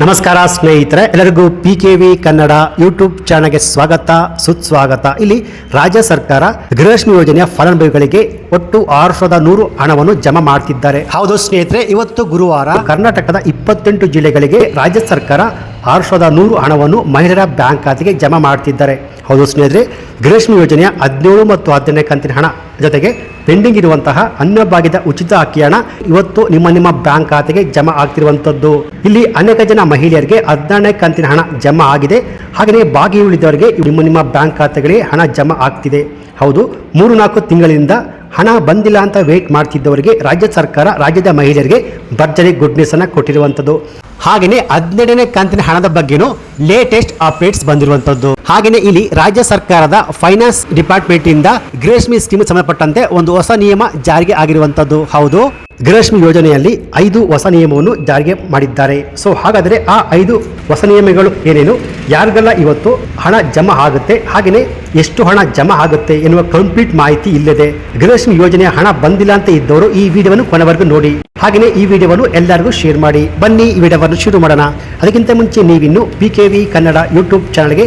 ನಮಸ್ಕಾರ ಸ್ನೇಹಿತರೆ ಎಲ್ಲರಿಗೂ P K V Kannada YouTube ಚಾನಲ್ಗೆ ಸ್ವಾಗತ ಸುಸ್ವಾಗತ. ಇಲ್ಲಿ ರಾಜ್ಯ ಸರ್ಕಾರ ಗೃಹಲಕ್ಷ್ಮಿ ಯೋಜನೆಯ ಫಲಾನುಭವಿಗಳಿಗೆ ಒಟ್ಟು ಆರು ಸಾವಿರದ ನೂರು ಹಣವನ್ನು ಜಮಾ ಮಾಡ್ತಿದ್ದಾರೆ. ಹೌದು ಸ್ನೇಹಿತರೆ ಇವತ್ತು ಗುರುವಾರ ಕರ್ನಾಟಕದ ಇಪ್ಪತ್ತೆಂಟು ಜಿಲ್ಲೆಗಳಿಗೆ ರಾಜ್ಯ ಸರ್ಕಾರ ಆರು ಸಾವಿರದ ನೂರು ಹಣವನ್ನು ಮಹಿಳೆಯರ ಬ್ಯಾಂಕ್ ಖಾತೆಗೆ ಜಮಾ ಮಾಡ್ತಿದ್ದಾರೆ. ಹೌದು ಸ್ನೇಹಿತರೆ ಗೃಹಲಕ್ಷ್ಮಿ ಯೋಜನೆಯ ಹದಿನೇಳು ಮತ್ತು ಹದಿನೆಂಟನೇ ಕಂತಿನ ಹಣ ಜೊತೆಗೆ ಪೆಂಡಿಂಗ್ ಇರುವಂತಹ ಅನ್ನಭಾಗ್ಯದ ಉಚಿತ ಅಕ್ಕಿ ಹಣ ಇವತ್ತು ನಿಮ್ಮ ನಿಮ್ಮ ಬ್ಯಾಂಕ್ ಖಾತೆಗೆ ಜಮಾ ಆಗ್ತಿರುವಂತದ್ದು ಇಲ್ಲಿ ಅನೇಕ ಜನ ಮಹಿಳೆಯರಿಗೆ ಹದಿನಾರನೇ ಕಂತಿನ ಹಣ ಜಮಾ ಆಗಿದೆ. ಹಾಗೆಯೇ ಬಾಗಿ ಉಳಿದವರಿಗೆ ನಿಮ್ಮ ನಿಮ್ಮ ಬ್ಯಾಂಕ್ ಖಾತೆಗಳಿಗೆ ಹಣ ಜಮಾ ಆಗ್ತಿದೆ. ಹೌದು ಮೂರು ನಾಲ್ಕು ತಿಂಗಳಿಂದ ಹಣ ಬಂದಿಲ್ಲ ಅಂತ ವೇಟ್ ಮಾಡ್ತಿದ್ದವರಿಗೆ ರಾಜ್ಯ ಸರ್ಕಾರ ರಾಜ್ಯದ ಮಹಿಳೆಯರಿಗೆ ಭರ್ಜರಿ ಗುಡ್ನೆಸ್ ಅನ್ನು ಕೊಟ್ಟಿರುವಂತದ್ದು ಹಾಗೆಯೇ ಹದಿನೆಂಟನೇ ಕಂತಿನ ಹಣದ ಬಗ್ಗೆನೂ ಲೇಟೆಸ್ಟ್ ಅಪ್ಡೇಟ್ಸ್ ಬಂದಿರುವಂತದ್ದು. ಹಾಗೆಯೇ ಇಲ್ಲಿ ರಾಜ್ಯ ಸರ್ಕಾರದ ಫೈನಾನ್ಸ್ ಡಿಪಾರ್ಟ್ಮೆಂಟ್ ಇಂದ ಗ್ರೇಸ್ಮಿ ಸ್ಕೀಮ್ ಸಂಬಂಧಪಟ್ಟಂತೆ ಒಂದು ಹೊಸ ನಿಯಮ ಜಾರಿಗೆ ಆಗಿರುವಂತದ್ದು. ಹೌದು? ಗೃಹಲಕ್ಷ್ಮಿ ಯೋಜನೆಯಲ್ಲಿ ಐದು ಹೊಸ ನಿಯಮವನ್ನು ಜಾರಿಗೆ ಮಾಡಿದ್ದಾರೆ. ಸೊ ಹಾಗಾದರೆ ಆ ಐದು ಹೊಸ ನಿಯಮಗಳು ಏನೇನು? ಯಾರಿಗೆಲ್ಲ ಇವತ್ತು ಹಣ ಜಮಾ ಆಗುತ್ತೆ? ಹಾಗೆಯೇ ಎಷ್ಟು ಹಣ ಜಮಾ ಆಗುತ್ತೆ ಎನ್ನುವ ಕಂಪ್ಲೀಟ್ ಮಾಹಿತಿ ಇಲ್ಲದೆ ಗೃಹಲಕ್ಷ್ಮಿ ಯೋಜನೆಯ ಹಣ ಬಂದಿಲ್ಲ ಅಂತ ಇದ್ದವರು ಈ ವಿಡಿಯೋವನ್ನು ಕೊನೆವರೆಗೂ ನೋಡಿ. ಹಾಗೆಯೇ ಈ ವಿಡಿಯೋವನ್ನು ಎಲ್ಲರಿಗೂ ಶೇರ್ ಮಾಡಿ. ಬನ್ನಿ ಈ ವಿಡಿಯೋವನ್ನು ಶುರು ಮಾಡೋಣ. ಅದಕ್ಕಿಂತ ಮುಂಚೆ ನೀವಿನ್ನು P K V Kannada YouTube ಚಾನಲ್ಗೆ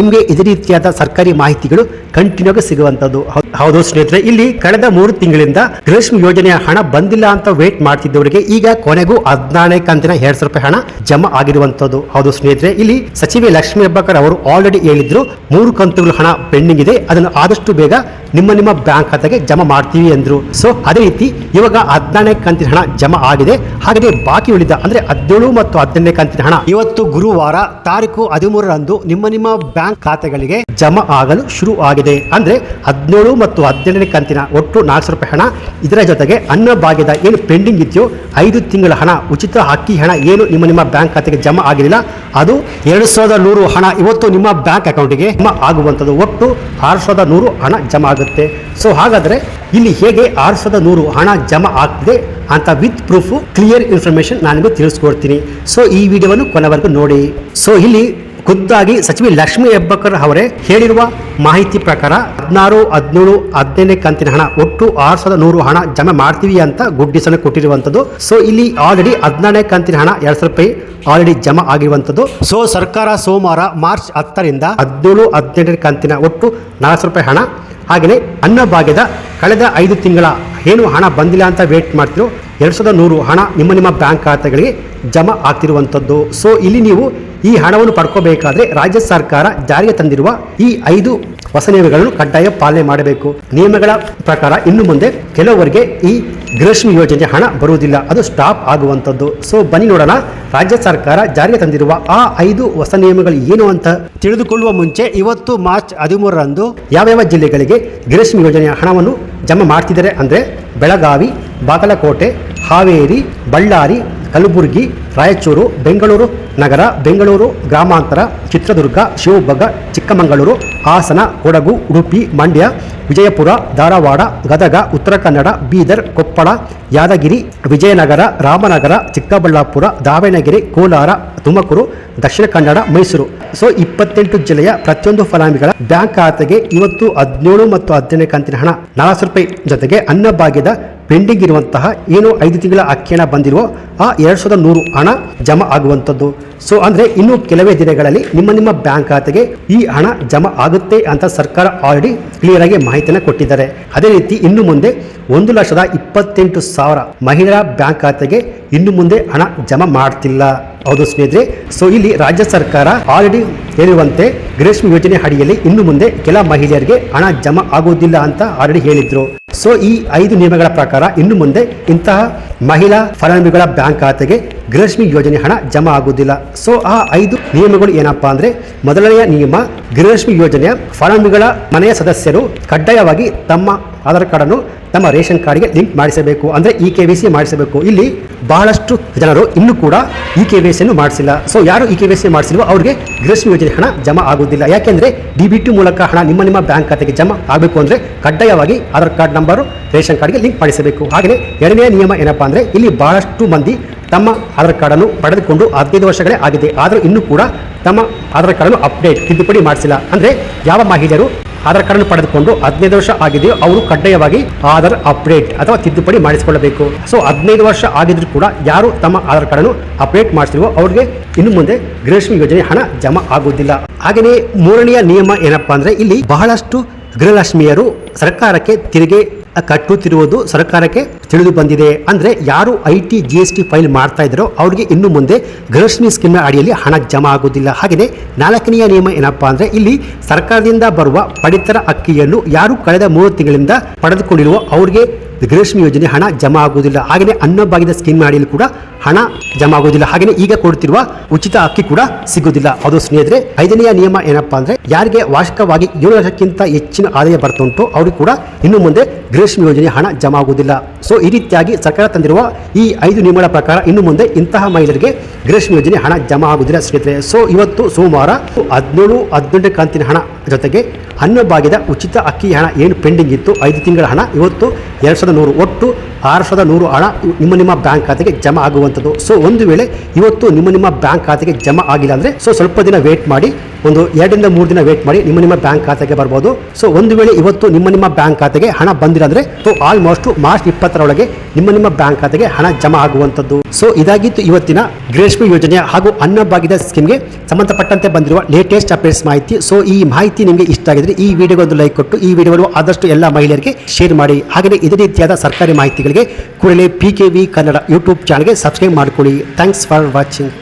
ನಿಮಗೆ ಇದೇ ರೀತಿಯಾದ ಸರ್ಕಾರಿ ಮಾಹಿತಿಗಳು ಕಂಟಿನ್ಯೂ ಆಗಿ ಸಿಗುವಂತದ್ದು ಹೌದು ಸ್ನೇಹಿತರೆ, ಇಲ್ಲಿ ಕಳೆದ ಮೂರು ತಿಂಗಳಿಂದ ಗ್ರೀಷ್ಮ ಯೋಜನೆಯ ಹಣ ಬಂದಿಲ್ಲ ಅಂತ ವೇಟ್ ಮಾಡ್ತಿದ್ದವರಿಗೆ ಈಗ ಕೊನೆಗೂ ಹದಿನಾರನೇ ಕಂತಿನ ಎರಡ್ ಸಾವಿರ ರೂಪಾಯಿ ಹಣ ಜಮಾ ಆಗಿರುವಂತದ್ದು ಹೌದು ಸ್ನೇಹಿತರೆ, ಇಲ್ಲಿ ಸಚಿವೆ ಲಕ್ಷ್ಮೀ ಹೆಬ್ಬಕರ್ ಅವರು ಆಲ್ರೆಡಿ ಹೇಳಿದ್ರು, ಮೂರು ಕಂತುಗಳು ಹಣ ಪೆಂಡಿಂಗ್ ಇದೆ, ಅದನ್ನು ಆದಷ್ಟು ಬೇಗ ನಿಮ್ಮ ನಿಮ್ಮ ಬ್ಯಾಂಕ್ ಖಾತೆಗೆ ಜಮಾ ಮಾಡ್ತೀವಿ ಎಂದ್ರು. ಸೊ ಅದೇ ರೀತಿ ಇವಾಗ ಹದಿನಾರನೇ ಕಂತಿನ ಹಣ ಜಮಾ ಆಗಿದೆ ಹಾಗೆ ಬಾಕಿ ಉಳಿದ ಅಂದ್ರೆ ಹದಿನೇಳು ಮತ್ತು ಹದಿನೆಂಟನೇ ಕಂತಿನ ಹಣ. ಇವತ್ತು ಗುರುವಾರ ತಾರೀಕು ಹದಿಮೂರರಂದು ನಿಮ್ಮ ನಿಮ್ಮ ಬ್ಯಾಂಕ್ ಖಾತೆಗಳಿಗೆ ಜಮಾ ಆಗಲು ಶುರು ಆಗಿದೆ. ಅಂದ್ರೆ ಹದಿನೇಳು ಮತ್ತು ಹದಿನೆಂಟನೇ ಕಂತಿನ ಒಟ್ಟು ನಾಲ್ಕು ಸಾವಿರ ರೂಪಾಯಿ ಹಣ. ಇದರ ಜೊತೆಗೆ ಅನ್ನ ಭಾಗ್ಯದ ಏನು ಪೆಂಡಿಂಗ್ ಇದೆಯೋ ಐದು ತಿಂಗಳ ಹಣ, ಉಚಿತ ಅಕ್ಕಿ ಹಣ ಏನು ನಿಮ್ಮ ನಿಮ್ಮ ಬ್ಯಾಂಕ್ ಖಾತೆಗೆ ಜಮಾ ಆಗಿರಲಿಲ್ಲ, ಅದು ಎರಡು ಸಾವಿರದ ನೂರು ಹಣ ಇವತ್ತು ನಿಮ್ಮ ಬ್ಯಾಂಕ್ ಅಕೌಂಟಿಗೆ ಜಮಾ ಆಗುವಂಥದ್ದು. ಒಟ್ಟು ಆರು ಸಾವಿರದ ನೂರು ಹಣ ಜಮಾ ಆಗುತ್ತೆ. ಸೊ ಹಾಗಾದ್ರೆ ಇಲ್ಲಿ ಹೇಗೆ ಆರು ಸಾವಿರದ ನೂರು ಹಣ ಜಮಾ ಆಗ್ತಿದೆ ಅಂತ ವಿತ್ ಪ್ರೂಫ್, ಕ್ಲಿಯರ್ ಇನ್ಫಾರ್ಮೇಶನ್ ನಾನು ನಿಮಗೆ ತಿಳಿಸ್ಕೊಡ್ತೀನಿ. ಸೊ ಈ ವಿಡಿಯೋವನ್ನು ಕೊನೆವರೆಗೂ ನೋಡಿ. ಸೊ ಇಲ್ಲಿ ಖುದ್ದಾಗಿ ಸಚಿವಿ ಲಕ್ಷ್ಮಿ ಹೆಬ್ಬಕರ್ ಅವರೇ ಹೇಳಿರುವ ಮಾಹಿತಿ ಪ್ರಕಾರ ಹದಿನಾರು, ಹದಿನೇಳು ಹದಿನೈದನೇ ಕಂತಿನ ಹಣ ಒಟ್ಟು ಆರು ಸಾವಿರದ ನೂರು ಹಣ ಜಮಾ ಮಾಡ್ತೀವಿ ಅಂತ ಗುಡ್ಡಿಸನ್ನು ಕೊಟ್ಟಿರುವಂಥದ್ದು. ಸೊ ಇಲ್ಲಿ ಆಲ್ರೆಡಿ ಹದಿನಾರನೇ ಕಂತಿನ ಹಣ ಎರಡು ಸಾವಿರ ರೂಪಾಯಿ ಆಲ್ರೆಡಿ ಜಮಾ ಆಗಿರುವಂಥದ್ದು. ಸೊ ಸರ್ಕಾರ ಸೋಮವಾರ ಮಾರ್ಚ್ ಹತ್ತರಿಂದ ಹದಿನೇಳು, ಹದಿನೆಂಟನೇ ಕಂತಿನ ಒಟ್ಟು ನಾಲ್ಕು ಸಾವಿರ ರೂಪಾಯಿ ಹಣ ಹಾಗೆಯೇ ಅನ್ನಭಾಗ್ಯದ ಕಳೆದ ಐದು ತಿಂಗಳ ಏನು ಹಣ ಬಂದಿಲ್ಲ ಅಂತ ವೇಟ್ ಮಾಡ್ತಿರೋ ಎರಡು ಸಾವಿರದ ನೂರು ಹಣ ನಿಮ್ಮ ನಿಮ್ಮ ಬ್ಯಾಂಕ್ ಖಾತೆಗಳಿಗೆ ಜಮಾ ಆಗ್ತಿರುವಂಥದ್ದು. ಸೊ ಇಲ್ಲಿ ನೀವು ಈ ಹಣವನ್ನು ಪಡ್ಕೋಬೇಕಾದ್ರೆ ರಾಜ್ಯ ಸರ್ಕಾರ ಜಾರಿಗೆ ತಂದಿರುವ ಈ ಐದು ಹೊಸ ನಿಯಮಗಳನ್ನು ಕಡ್ಡಾಯ ಪಾಲನೆ ಮಾಡಬೇಕು. ನಿಯಮಗಳ ಪ್ರಕಾರ ಇನ್ನು ಮುಂದೆ ಕೆಲವರಿಗೆ ಈ ಗೃಹಲಕ್ಷ್ಮಿ ಯೋಜನೆ ಹಣ ಬರುವುದಿಲ್ಲ. ಅದು ಸ್ಟಾಪ್ ಆಗುವಂಥದ್ದು. ಸೊ ಬನ್ನಿ ನೋಡೋಣ. ರಾಜ್ಯ ಸರ್ಕಾರ ಜಾರಿಗೆ ತಂದಿರುವ ಆ ಐದು ಹೊಸ ನಿಯಮಗಳು ಏನು ಅಂತ ತಿಳಿದುಕೊಳ್ಳುವ ಮುಂಚೆ ಇವತ್ತು ಮಾರ್ಚ್ ಹದಿಮೂರರಂದು ಯಾವ್ಯಾವ ಜಿಲ್ಲೆಗಳಿಗೆ ಗೃಹಲಕ್ಷ್ಮಿ ಯೋಜನೆಯ ಹಣವನ್ನು ಜಮಾ ಮಾಡ್ತಿದ್ದಾರೆ ಅಂದರೆ ಬೆಳಗಾವಿ, ಬಾಗಲಕೋಟೆ, ಹಾವೇರಿ, ಬಳ್ಳಾರಿ, ಕಲಬುರಗಿ ರಾಯಚೂರು, ಬೆಂಗಳೂರು ನಗರ, ಬೆಂಗಳೂರು ಗ್ರಾಮಾಂತರ, ಚಿತ್ರದುರ್ಗ, ಶಿವಮೊಗ್ಗ, ಚಿಕ್ಕಮಗಳೂರು, ಹಾಸನ, ಕೊಡಗು, ಉಡುಪಿ, ಮಂಡ್ಯ, ವಿಜಯಪುರ, ಧಾರವಾಡ, ಗದಗ, ಉತ್ತರ ಕನ್ನಡ, ಬೀದರ್, ಕೊಪ್ಪಳ, ಯಾದಗಿರಿ, ವಿಜಯನಗರ, ರಾಮನಗರ, ಚಿಕ್ಕಬಳ್ಳಾಪುರ, ದಾವಣಗೆರೆ, ಕೋಲಾರ, ತುಮಕೂರು, ದಕ್ಷಿಣ ಕನ್ನಡ, ಮೈಸೂರು. ಸೊ, ಇಪ್ಪತ್ತೆಂಟು ಜಿಲ್ಲೆಯ ಪ್ರತಿಯೊಂದು ಫಲಾನುಭವಿಗಳ ಬ್ಯಾಂಕ್ ಖಾತೆಗೆ ಇವತ್ತು ಹದಿನೇಳು ಮತ್ತು ಹದಿನೆಂಟನೇ ಕಂತಿನ ಹಣ. ನಾಲ್ಕು ರೂಪಾಯಿ ಜೊತೆಗೆ ಅನ್ನಭಾಗ್ಯದ ಪೆಂಡಿಂಗ್ ಇರುವಂತಹ ಏನು ಐದು ತಿಂಗಳ ಅಕ್ಕಿ ಹಣ ಬಂದಿರುವ ಆ ಎರಡು ಸಾವಿರದ ನೂರು ಹಣ ಜಮಾ ಆಗುವಂಥದ್ದು. ಸೊ ಅಂದರೆ ಇನ್ನು ಕೆಲವೇ ದಿನಗಳಲ್ಲಿ ನಿಮ್ಮ ನಿಮ್ಮ ಬ್ಯಾಂಕ್ ಖಾತೆಗೆ ಈ ಹಣ ಜಮಾ ಆಗುತ್ತೆ ಅಂತ ಸರ್ಕಾರ ಆಲ್ರೆಡಿ ಕ್ಲಿಯರ್ ಆಗಿ ಮಾಹಿತಿಯನ್ನು ಕೊಟ್ಟಿದ್ದಾರೆ. ಅದೇ ರೀತಿ ಇನ್ನು ಮುಂದೆ ಒಂದು ಲಕ್ಷದ ಇಪ್ಪತ್ತೆಂಟು ಸಾವಿರ ಮಹಿಳಾ ಬ್ಯಾಂಕ್ ಖಾತೆಗೆ ಇನ್ನು ಮುಂದೆ ಹಣ ಜಮಾ ಮಾಡ್ತಿಲ್ಲ. ಹೌದು ಸ್ನೇಹಿತರೆ ಸೊ ಇಲ್ಲಿ ರಾಜ್ಯ ಸರ್ಕಾರ ಆಲ್ರೆಡಿ ಹೇಳಿರುವಂತೆ ಗ್ರೇಷ್ಮ ಯೋಜನೆ ಅಡಿಯಲ್ಲಿ ಇನ್ನು ಮುಂದೆ ಕೆಲ ಮಹಿಳೆಯರಿಗೆ ಹಣ ಜಮಾ ಆಗುವುದಿಲ್ಲ ಅಂತ ಆಲ್ರೆಡಿ ಹೇಳಿದ್ರು. ಸೊ ಈ ಐದು ನಿಯಮಗಳ ಪ್ರಕಾರ ಇನ್ನು ಮುಂದೆ ಇಂತಹ ಮಹಿಳಾ ಫಲಾನುಭವಿಗಳ ಬ್ಯಾಂಕ್ ಖಾತೆಗೆ ಗೃಹಲಕ್ಷ್ಮಿ ಯೋಜನೆ ಹಣ ಜಮಾ ಆಗುವುದಿಲ್ಲ. ಸೊ ಆ ಐದು ನಿಯಮಗಳು ಏನಪ್ಪಾ ಅಂದ್ರೆ, ಮೊದಲನೆಯ ನಿಯಮ ಗೃಹಲಕ್ಷ್ಮಿ ಯೋಜನೆಯ ಫಲಾನುಭವಿಗಳ ಮನೆಯ ಸದಸ್ಯರು ಕಡ್ಡಾಯವಾಗಿ ತಮ್ಮ ಆಧಾರ್ ಕಾರ್ಡ್ ಅನ್ನು ತಮ್ಮ ರೇಷನ್ ಕಾರ್ಡ್ಗೆ ಲಿಂಕ್ ಮಾಡಿಸಬೇಕು. ಅಂದ್ರೆ ಇ ಕೆ ವಿ ಸಿ ಮಾಡಿಸಬೇಕು. ಇಲ್ಲಿ ಬಹಳಷ್ಟು ಜನರು ಇನ್ನೂ ಕೂಡ ಇ ಕೆ ವೈ ಸಿಯನ್ನು ಮಾಡಿಸಿಲ್ಲ. ಸೊ ಯಾರು ಇ ಕೆ ವಿ ಸಿ ಮಾಡಿಸಿಲ್ವೋ ಅವರಿಗೆ ಗೃಹಲಕ್ಷ್ಮಿ ಯೋಜನೆ ಹಣ ಜಮಾ ಆಗುವುದಿಲ್ಲ. ಯಾಕೆಂದರೆ ಡಿ ಬಿ ಟಿ ಮೂಲಕ ಹಣ ನಿಮ್ಮ ನಿಮ್ಮ ಬ್ಯಾಂಕ್ ಖಾತೆಗೆ ಜಮಾ ಆಗಬೇಕು ಅಂದರೆ ಕಡ್ಡಾಯವಾಗಿ ಆಧಾರ್ ಕಾರ್ಡ್ ನಂಬರು, ರೇಷನ್ ಕಾರ್ಡ್ಗೆ ಲಿಂಕ್ ಮಾಡಿಸಬೇಕು. ಹಾಗೆಯೇ ಎರಡನೇ ನಿಯಮ ಏನಪ್ಪಾ ಅಂದರೆ ಇಲ್ಲಿ ಬಹಳಷ್ಟು ಮಂದಿ ತಮ್ಮ ಆಧಾರ್ ಕಾರ್ಡನ್ನು ಪಡೆದುಕೊಂಡು ಹದಿನೈದು ವರ್ಷಗಳೇ ಆಗಿದೆ. ಆದರೂ ಇನ್ನೂ ಕೂಡ ತಮ್ಮ ಆಧಾರ್ ಕಾರ್ಡನ್ನು ಅಪ್ಡೇಟ್ ತಿದ್ದುಪಡಿ ಮಾಡಿಸಿಲ್ಲ. ಅಂದರೆ ಯಾವ ಮಹಿಳೆಯರು ಆಧಾರ್ ಕಾರ್ಡ್ ಪಡೆದುಕೊಂಡು ಹದಿನೈದು ವರ್ಷ ಆಗಿದೆಯೋ ಅವರು ಕಡ್ಡಾಯವಾಗಿ ಆಧಾರ್ ಅಪ್ಡೇಟ್ ಅಥವಾ ತಿದ್ದುಪಡಿ ಮಾಡಿಸಿಕೊಳ್ಳಬೇಕು. ಸೊ, ಹದಿನೈದು ವರ್ಷ ಆಗಿದ್ರು ಕೂಡ ಯಾರು ತಮ್ಮ ಆಧಾರ್ ಕಾರ್ಡನ್ನು ಅಪ್ಡೇಟ್ ಮಾಡಿಸಿರುವ ಅವ್ರಿಗೆ ಇನ್ನು ಮುಂದೆ ಗೃಹಲಕ್ಷ್ಮಿ ಯೋಜನೆ ಹಣ ಜಮಾ ಆಗುವುದಿಲ್ಲ. ಹಾಗೆಯೇ ಮೂರನೆಯ ನಿಯಮ ಏನಪ್ಪಾ ಅಂದ್ರೆ ಇಲ್ಲಿ ಬಹಳಷ್ಟು ಗೃಹಲಕ್ಷ್ಮಿಯರು ಸರ್ಕಾರಕ್ಕೆ ತೆರಿಗೆ ಕಟ್ಟುತ್ತಿರುವುದು ಸರ್ಕಾರಕ್ಕೆ ತಿಳಿದು ಬಂದಿದೆ ಅಂದರೆ ಯಾರು I T, G S T file ಮಾಡ್ತಾ ಇದ್ದಾರೋ ಅವರಿಗೆ ಇನ್ನು ಮುಂದೆ ಗೃಹಲಕ್ಷ್ಮಿ ಸ್ಕೀಮ್ನ ಅಡಿಯಲ್ಲಿ ಹಣ ಜಮಾ ಆಗೋದಿಲ್ಲ ಹಾಗೆಯೇ ನಾಲ್ಕನೆಯ ನಿಯಮ ಏನಪ್ಪಾ ಅಂದರೆ ಇಲ್ಲಿ ಸರ್ಕಾರದಿಂದ ಬರುವ ಪಡಿತರ ಅಕ್ಕಿಯನ್ನು ಯಾರು ಕಳೆದ ಮೂರು ತಿಂಗಳಿಂದ ಪಡೆದುಕೊಂಡಿರುವ ಅವರಿಗೆ ಗೃಹಲಕ್ಷ್ಮಿ ಯೋಜನೆ ಹಣ ಜಮಾ ಆಗುವುದಿಲ್ಲ. ಹಾಗೆಯೇ ಅನ್ನಭಾಗ್ಯದ ಸ್ಕೀಮ್ ಅಡಿಯಲ್ಲಿ ಕೂಡ ಹಣ ಜಮಾ ಆಗುವುದಿಲ್ಲ. ಹಾಗೆಯೇ ಈಗ ಕೊಡ್ತಿರುವ ಉಚಿತ ಅಕ್ಕಿ ಕೂಡ ಸಿಗುವುದಿಲ್ಲ. ಅದು ಸ್ನೇಹಿತರೆ, ಐದನೆಯ ನಿಯಮ ಏನಪ್ಪಾ ಅಂದರೆ ಯಾರಿಗೆ ವಾರ್ಷಿಕವಾಗಿ ಏಳು ಲಕ್ಷಕ್ಕಿಂತ ಹೆಚ್ಚಿನ ಆದಾಯ ಬರ್ತಾ ಉಂಟು ಅವ್ರಿಗೆ ಕೂಡ ಇನ್ನು ಮುಂದೆ ಗೃಹಲಕ್ಷ್ಮಿ ಯೋಜನೆ ಹಣ ಜಮಾ ಆಗುವುದಿಲ್ಲ. ಸೊ ಈ ರೀತಿಯಾಗಿ ಸರ್ಕಾರ ತಂದಿರುವ ಈ ಐದು ನಿಯಮಗಳ ಪ್ರಕಾರ ಇನ್ನು ಮುಂದೆ ಇಂತಹ ಮಹಿಳೆಯರಿಗೆ ಗೃಹಲಕ್ಷ್ಮಿ ಯೋಜನೆ ಹಣ ಜಮಾ ಆಗುವುದಿಲ್ಲ ಸ್ನೇಹಿತರೆ. ಸೊ ಇವತ್ತು ಸೋಮವಾರ ಹದಿನೇಳು ಹದಿನೆಂಟು ಕಂತಿನ ಹಣ ಜೊತೆಗೆ ಅನ್ನಭಾಗ್ಯದ ಉಚಿತ ಅಕ್ಕಿ ಹಣ ಏನು ಪೆಂಡಿಂಗ್ ಇತ್ತು? ಐದು ತಿಂಗಳ ಹಣ, ಇವತ್ತು ಎರಡು ಸಾವಿರದ ನೂರು ಒಟ್ಟು ಆರು ಸಾವಿರದ ನೂರು ಹಣ ನಿಮ್ಮ ನಿಮ್ಮ ಬ್ಯಾಂಕ್ ಖಾತೆಗೆ ಜಮಾ ಆಗುವಂಥದ್ದು. ಸೊ ಒಂದು ವೇಳೆ ಇವತ್ತು ನಿಮ್ಮ ನಿಮ್ಮ ಬ್ಯಾಂಕ್ ಖಾತೆಗೆ ಜಮಾ ಆಗಿಲ್ಲ ಅಂದರೆ ಸೊ ಸ್ವಲ್ಪ ದಿನ ವೇಟ್ ಮಾಡಿ, ಒಂದು ಎರಡರಿಂದ ಮೂರು ದಿನ ವೇಟ್ ಮಾಡಿ ನಿಮ್ಮ ನಿಮ್ಮ ಬ್ಯಾಂಕ್ ಖಾತೆಗೆ ಬರ್ಬೋದು. ಸೊ ಒಂದು ವೇಳೆ ಇವತ್ತು ನಿಮ್ಮ ನಿಮ್ಮ ಬ್ಯಾಂಕ್ ಖಾತೆಗೆ ಹಣ ಬಂದಿಲ್ಲ ಅಂದರೆ ಸೊ ಆಲ್ಮೋಸ್ಟ್ ಮಾರ್ಚ್ ಇಪ್ಪತ್ತರೊಳಗೆ ನಿಮ್ಮ ನಿಮ್ಮ ಬ್ಯಾಂಕ್ ಖಾತೆಗೆ ಹಣ ಜಮಾ ಆಗುವಂಥದ್ದು. ಸೊ ಇದಾಗಿತ್ತು ಇವತ್ತಿನ ಗ್ರೇಷ್ಮಿ ಯೋಜನೆ ಹಾಗೂ ಅನ್ನಭಾಗ್ಯದ ಸ್ಕೀಮ್ಗೆ ಸಂಬಂಧಪಟ್ಟಂತೆ ಬಂದಿರುವ ಲೇಟೆಸ್ಟ್ ಅಪ್ಡೇಟ್ಸ್ ಮಾಹಿತಿ. ಸೊ ಈ ಮಾಹಿತಿ ನಿಮಗೆ ಇಷ್ಟ ಆಗಿದ್ರೆ ಈ ವಿಡಿಯೋಗೆ ಒಂದು ಲೈಕ್ ಕೊಟ್ಟು, ಈ ವಿಡಿಯೋವನ್ನು ಆದಷ್ಟು ಎಲ್ಲ ಮಹಿಳೆಯರಿಗೆ ಶೇರ್ ಮಾಡಿ. ಹಾಗೆಯೇ ಇದೇ ರೀತಿಯಾದ ಸರ್ಕಾರಿ ಮಾಹಿತಿಗಳಿಗೆ ಕೂಡಲೇ P K V Kannada YouTube ಚಾನಲ್ಗೆ ಸಬ್ಸ್ಕ್ರೈಬ್ ಮಾಡಿಕೊಳ್ಳಿ. Thanks for watching